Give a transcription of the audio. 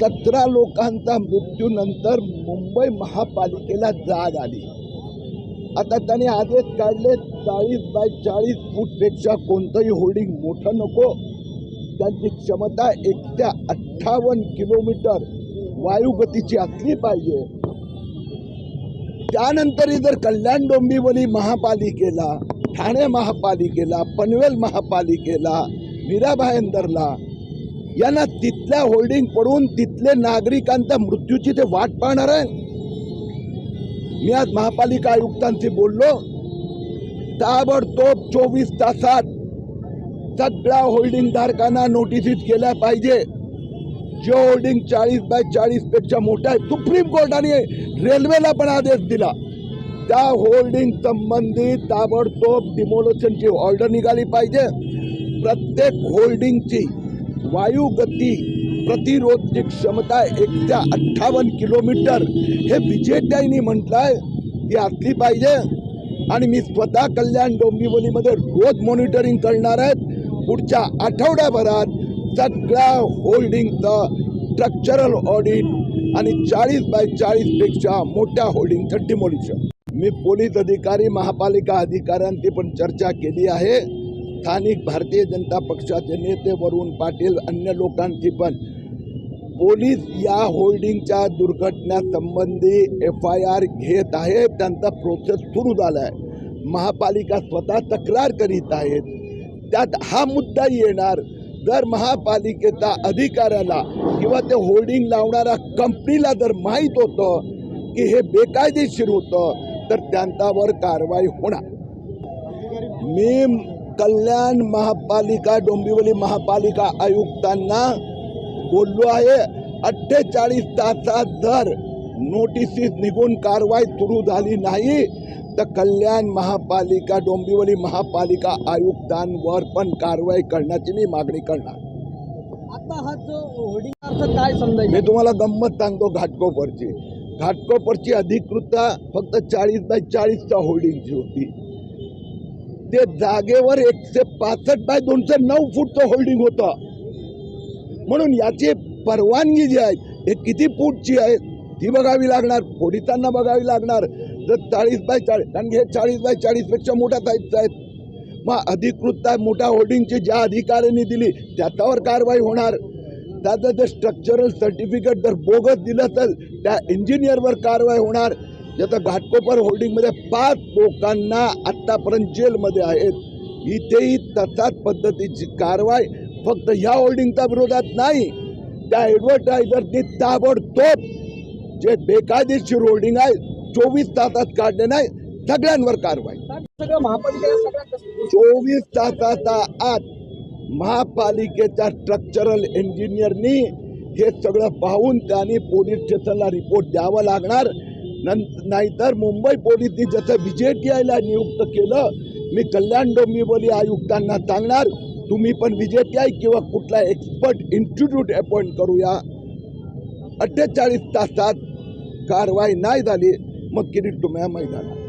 सतरा लोकांचा मृत्यूनंतर मुंबई महापालिकेला जाग आली. आता त्याने आदेश काढले चाळीस बाय चाळीस फूटपेक्षा कोणतंही होर्डिंग मोठं नको. त्यांची क्षमता एकशे अठ्ठावन्न किलोमीटर वायुगतीची असली पाहिजे. त्यानंतरही जर कल्याण डोंबिवली महापालिकेला ठाणे महापालिकेला पनवेल महापालिकेला मीरा भायंदरला यांना तिथल्या होल्डिंग पडून तिथले नागरिकांच्या मृत्यूची ते वाट पाहणार आहे मी आज महापालिका आयुक्तांशी बोललो. ताबडतोब चोवीस तासात सगळ्या होल्डिंग धारकांना नोटिसीस केल्या पाहिजे. जे होल्डिंग चाळीस बाय चाळीसपेक्षा मोठा आहे सुप्रीम कोर्टाने रेल्वेला पण आदेश दिला. त्या होल्डिंग संबंधित ताबडतोब डिमोलेशनची ऑर्डर निघाली पाहिजे. प्रत्येक होल्डिंगची वायुगती प्रतिरोधची क्षमता एकशे अठ्ठावन्न किलोमीटर. हे विजेत्यांनी म्हटलंय ती असली पाहिजे. आणि मी स्वतः कल्याण डोंबिवलीमध्ये रोज मॉनिटरिंग करणार आहेत पुढच्या आठवड्याभरात सगळ्या होल्डिंगचं स्ट्रक्चरल ऑडिट आणि चाळीस बाय चाळीसपेक्षा मोठ्या होल्डिंग थर्टी मोडीचं. मी पोलीस अधिकारी महापालिका अधिकाऱ्यांची पण चर्चा केली आहे. स्थानिक भारतीय जनता पक्षाचे नेते वरुण पाटील अन्य लोकांची पण. पोलीस या होल्डिंगच्या दुर्घटनेसंबंधी एफ आय आर घेत आहेत. त्यांचा प्रोसेस सुरू झाला आहे महापालिका स्वतः तक्रार करीत आहेत. त्यात हा मुद्दा येणार. जर महापालिकेचा अधिकाऱ्याला किंवा ते होल्डिंग लावणाऱ्या कंपनीला जर माहीत होतं की हे बेकायदेशीर होतं तर त्यांच्यावर कारवाई होणार. मी कल्याण महापालिका डोंबिवली महापालिका आयुक्तांना बोललो आहे अठ्ठेचाळीस तासात जर नोटिसीस निघून कारवाई सुरू झाली नाही तर कल्याण महापालिका डोंबिवली महापालिका आयुक्तांवर पण कारवाई करण्याची मी मागणी करणार. आता हा जो होर्डिंग काय समजायचं? मी तुम्हाला गंमत सांगतो घाटकोपरची. घाटकोपरची अधिकृतता फक्त चाळीस बाय चाळीसच्या होल्डिंगची होती. ते जागेवर एकशे पासष्ट बाय दोनशे नऊ फूटचं होल्डिंग होतं. म्हणून याची परवानगी जी आहे हे किती फूटची आहे ती बघावी लागणार पोलिसांना बघावी लागणार. जर चाळीस बाय चाळीस कारण हे चाळीस बाय चाळीसपेक्षा मोठ्या साईजचं आहेत. मग अधिकृतता मोठ्या होल्डिंगची ज्या अधिकाऱ्यांनी दिली त्याच्यावर कारवाई होणार. त्याचं जर स्ट्रक्चरल सर्टिफिकेट जर बोगस दिलं तर त्या इंजिनियरवर कारवाई होणार. ज्याचं घाटकोपर होल्डिंगमध्ये पाच लोकांना आत्तापर्यंत जेलमध्ये आहेत. इथेही तसाच पद्धतीची कारवाई फक्त ह्या होल्डिंगच्या विरोधात नाही त्या ॲडव्हर्टायझरनी ताबडतोब जे बेकायदेशीर होल्डिंग आहे चोवीस तासात काढले नाही सगळ्यांवर कारवाई. चोवीस तासाचा आत महापालिकेच्या स्ट्रक्चरल इंजिनियरनी हे सगळं पाहून त्यांनी पोलीस स्टेशनला रिपोर्ट द्यावा लागणार. नाहीतर मुंबई पोलिसनी जसं बी जे टी आयला नियुक्त केलं मी कल्याण डोंबिवली आयुक्तांना सांगणार तुम्ही पण बी जे टी आय किंवा कुठला एक्सपर्ट इन्स्टिट्यूट अपॉइंट करूया. अठ्ठेचाळीस तासात कारवाई नाही झाली मग किरीट तुम्हाला मैदानात.